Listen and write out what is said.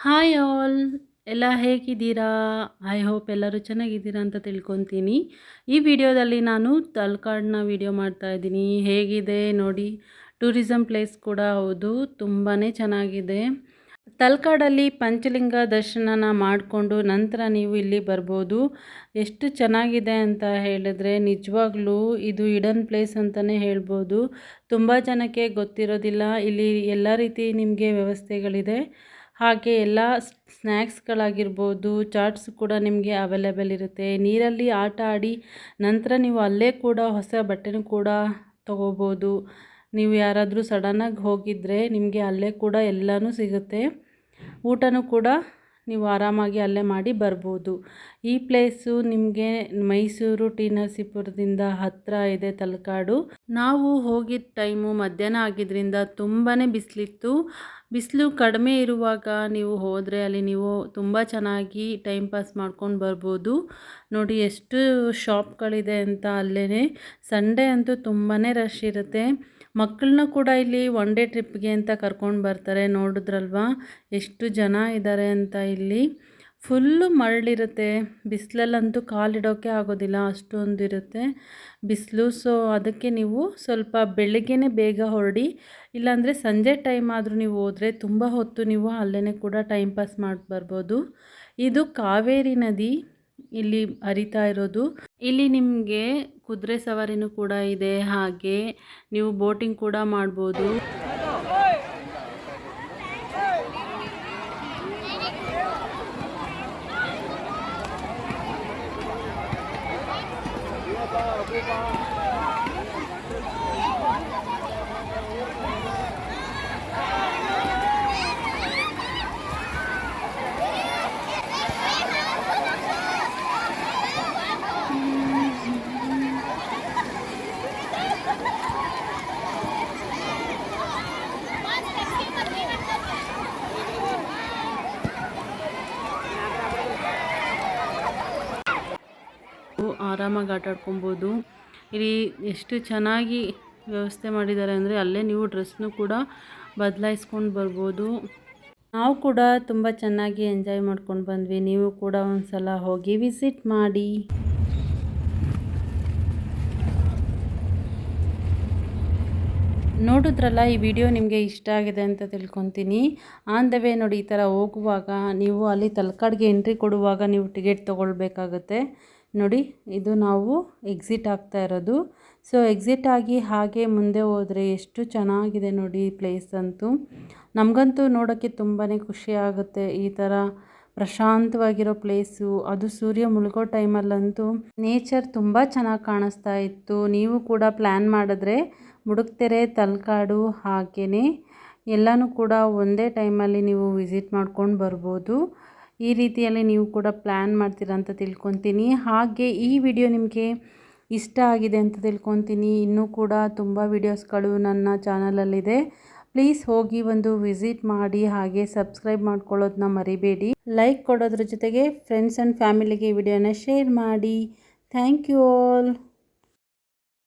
Hi all ಎಲ್ಲ ಹೇಗಿದ್ದೀರಾ? I hope ಎಲ್ಲರೂ ಚೆನ್ನಾಗಿದ್ದೀರಾ ಅಂತ ತಿಳ್ಕೊತೀನಿ. ಈ ವಿಡಿಯೋದಲ್ಲಿ ನಾನು ತಲ್ಕಾಡ್ನ ವಿಡಿಯೋ ಮಾಡ್ತಾ ಇದ್ದೀನಿ. ಹೇಗಿದೆ? ನೋಡಿ ಟೂರಿಸಮ್ ಪ್ಲೇಸ್ ಕೂಡ ಹೌದು ತುಂಬಾ ಚೆನ್ನಾಗಿದೆ. ತಲ್ಕಾಡಲ್ಲಿ ಪಂಚಲಿಂಗ ದರ್ಶನನ ಮಾಡಿಕೊಂಡು ನಂತರ ನೀವು ಇಲ್ಲಿ ಬರ್ಬೋದು. ಎಷ್ಟು ಚೆನ್ನಾಗಿದೆ ಅಂತ ಹೇಳಿದ್ರೆ ನಿಜವಾಗ್ಲೂ ಇದು ಇಡನ್ ಪ್ಲೇಸ್ ಅಂತಲೇ ಹೇಳ್ಬೋದು. ತುಂಬ ಜನಕ್ಕೆ ಗೊತ್ತಿರೋದಿಲ್ಲ. ಇಲ್ಲಿ ಎಲ್ಲ ರೀತಿ ನಿಮಗೆ ವ್ಯವಸ್ಥೆಗಳಿದೆ. ಹಾಗೆ ಎಲ್ಲ ಸ್ನ್ಯಾಕ್ಸ್ಗಳಾಗಿರ್ಬೋದು ಚಾಟ್ಸ್ ಕೂಡ ನಿಮಗೆ ಅವೈಲೇಬಲ್ ಇರುತ್ತೆ. ನೀರಲ್ಲಿ ಆಟ ಆಡಿ ನಂತರ ನೀವು ಅಲ್ಲೇ ಕೂಡ ಹೊಸ ಬಟ್ಟೆನೂ ಕೂಡ ತೊಗೋಬೋದು. ನೀವು ಯಾರಾದರೂ ಸಡನ್ನಾಗಿ ಹೋಗಿದ್ದರೆ ನಿಮಗೆ ಅಲ್ಲೇ ಕೂಡ ಎಲ್ಲನೂ ಸಿಗುತ್ತೆ. ಊಟನೂ ಕೂಡ ನೀವು ಆರಾಮಾಗಿ ಅಲ್ಲೇ ಮಾಡಿ ಬರ್ಬೋದು. ಈ ಪ್ಲೇಸು ನಿಮಗೆ ಮೈಸೂರು ಟಿ ನರಸೀಪುರದಿಂದ ಹತ್ತಿರ ಇದೆ ತಲಕಾಡು. ನಾವು ಹೋಗಿದ್ದ ಟೈಮು ಮಧ್ಯಾಹ್ನ ಆಗಿದ್ದರಿಂದ ತುಂಬಾ ಬಿಸಿಲಿತ್ತು. ಬಿಸಿಲು ಕಡಿಮೆ ಇರುವಾಗ ನೀವು ಹೋದರೆ ಅಲ್ಲಿ ನೀವು ತುಂಬ ಚೆನ್ನಾಗಿ ಟೈಮ್ ಪಾಸ್ ಮಾಡ್ಕೊಂಡು ಬರ್ಬೋದು. ನೋಡಿ ಎಷ್ಟು ಶಾಪ್ಗಳಿದೆ ಅಂತ ಅಲ್ಲೇ ಸಂಡೇ ಅಂತೂ ತುಂಬಾ ರಶ್ ಇರುತ್ತೆ. ಮಕ್ಕಳನ್ನ ಕೂಡ ಇಲ್ಲಿ ಒನ್ ಡೇ ಟ್ರಿಪ್ಗೆ ಅಂತ ಕರ್ಕೊಂಡು ಬರ್ತಾರೆ. ನೋಡಿದ್ರಲ್ವಾ? ಎಷ್ಟು ಜನ ಇದ್ದಾರೆ ಅಂತ ಇಲ್ಲಿ. ಫುಲ್ಲು ಮರಳಿರುತ್ತೆ. ಬಿಸಿಲಲ್ಲಂತೂ ಕಾಲಿಡೋಕ್ಕೆ ಆಗೋದಿಲ್ಲ ಅಷ್ಟೊಂದು ಇರುತ್ತೆ ಬಿಸಿಲು, ಸೊ ಅದಕ್ಕೆ ನೀವು ಸ್ವಲ್ಪ ಬೆಳಗ್ಗೆನೇ ಬೇಗ ಹೊರಡಿ. ಇಲ್ಲಾಂದರೆ ಸಂಜೆ ಟೈಮ್ ಆದರೂ ನೀವು ಹೋದರೆ ತುಂಬ ಹೊತ್ತು ನೀವು ಅಲ್ಲೇ ಕೂಡ ಟೈಮ್ ಪಾಸ್ ಮಾಡಿ ಬರ್ಬೋದು. ಇದು ಕಾವೇರಿ ನದಿ ಇಲ್ಲಿ ಹರಿತಾ ಇರೋದು. ಇಲ್ಲಿ ನಿಮಗೆ ಕುದುರೆ ಸವಾರಿನೂ ಕೂಡ ಇದೆ. ಹಾಗೆ ನೀವು ಬೋಟಿಂಗ್ ಕೂಡ ಮಾಡ್ಬೋದು. ಆರಾಮಾಗಿ ಆಟ ಆಡ್ಕೊಬೋದು. ಇಲ್ಲಿ ಎಷ್ಟು ಚೆನ್ನಾಗಿ ವ್ಯವಸ್ಥೆ ಮಾಡಿದ್ದಾರೆ ಅಂದರೆ ಅಲ್ಲೇ ನೀವು ಡ್ರೆಸ್ನು ಕೂಡ ಬದಲಾಯಿಸ್ಕೊಂಡು ಬರ್ಬೋದು. ನಾವು ಕೂಡ ತುಂಬ ಚೆನ್ನಾಗಿ ಎಂಜಾಯ್ ಮಾಡ್ಕೊಂಡು ಬಂದ್ವಿ. ನೀವು ಕೂಡ ಒಂದು ಸಲ ಹೋಗಿ ವಿಸಿಟ್ ಮಾಡಿ. ನೋಡಿದ್ರಲ್ಲ, ಈ ವಿಡಿಯೋ ನಿಮಗೆ ಇಷ್ಟ ಆಗಿದೆ ಅಂತ ತಿಳ್ಕೊತೀನಿ. ಆನ್ ದ ವೇ ನೋಡಿ ಈ ಥರ ಹೋಗುವಾಗ ನೀವು ಅಲ್ಲಿ ತಲಕಾಡ್ಗೆ ಎಂಟ್ರಿ ಕೊಡುವಾಗ ನೀವು ಟಿಕೆಟ್ ತೊಗೊಳ್ಬೇಕಾಗತ್ತೆ. ನೋಡಿ, ಇದು ನಾವು ಎಕ್ಸಿಟ್ ಆಗ್ತಾ ಇರೋದು. ಸೊ ಎಕ್ಸಿಟ್ ಆಗಿ ಹಾಗೆ ಮುಂದೆ ಹೋದರೆ ಎಷ್ಟು ಚೆನ್ನಾಗಿದೆ ನೋಡಿ ಪ್ಲೇಸ್ ಅಂತೂ. ನಮಗಂತೂ ನೋಡೋಕ್ಕೆ ತುಂಬಾ ಖುಷಿ ಆಗುತ್ತೆ ಈ ಥರ ಪ್ರಶಾಂತವಾಗಿರೋ ಪ್ಲೇಸು ಅದು ಸೂರ್ಯ ಮುಳುಗೋ ಟೈಮಲ್ಲಂತೂ ನೇಚರ್ ತುಂಬ ಚೆನ್ನಾಗಿ ಕಾಣಿಸ್ತಾ ಇತ್ತು. ನೀವು ಕೂಡ ಪ್ಲ್ಯಾನ್ ಮಾಡಿದ್ರೆ ಮುಡುಕ್ತೆರೆ, ತಲಕಾಡು ಹಾಗೆಯೇ ಎಲ್ಲನೂ ಕೂಡ ಒಂದೇ ಟೈಮಲ್ಲಿ ನೀವು ವಿಸಿಟ್ ಮಾಡ್ಕೊಂಡು ಬರ್ಬೋದು. ಈ ರೀತಿಯಲ್ಲಿ ನೀವು ಕೂಡ ಪ್ಲ್ಯಾನ್ ಮಾಡ್ತೀರಾ ಅಂತ ತಿಳ್ಕೊತೀನಿ. ಹಾಗೆ ಈ ವಿಡಿಯೋ ನಿಮಗೆ ಇಷ್ಟ ಆಗಿದೆ ಅಂತ ತಿಳ್ಕೊತೀನಿ. ಇನ್ನೂ ಕೂಡ ತುಂಬ ವಿಡಿಯೋಸ್ಗಳು ನನ್ನ ಚಾನಲಲ್ಲಿದೆ ಪ್ಲೀಸ್ ಹೋಗಿ ಒಂದು ವಿಸಿಟ್ ಮಾಡಿ, ಹಾಗೆ ಸಬ್ಸ್ಕ್ರೈಬ್ ಮಾಡ್ಕೊಳ್ಳೋದನ್ನ ಮರಿಬೇಡಿ. ಲೈಕ್ ಕೊಡೋದ್ರ ಜೊತೆಗೆ ಫ್ರೆಂಡ್ಸ್ ಆ್ಯಂಡ್ ಫ್ಯಾಮಿಲಿಗೆ ವಿಡಿಯೋನ ಶೇರ್ ಮಾಡಿ. Thank you all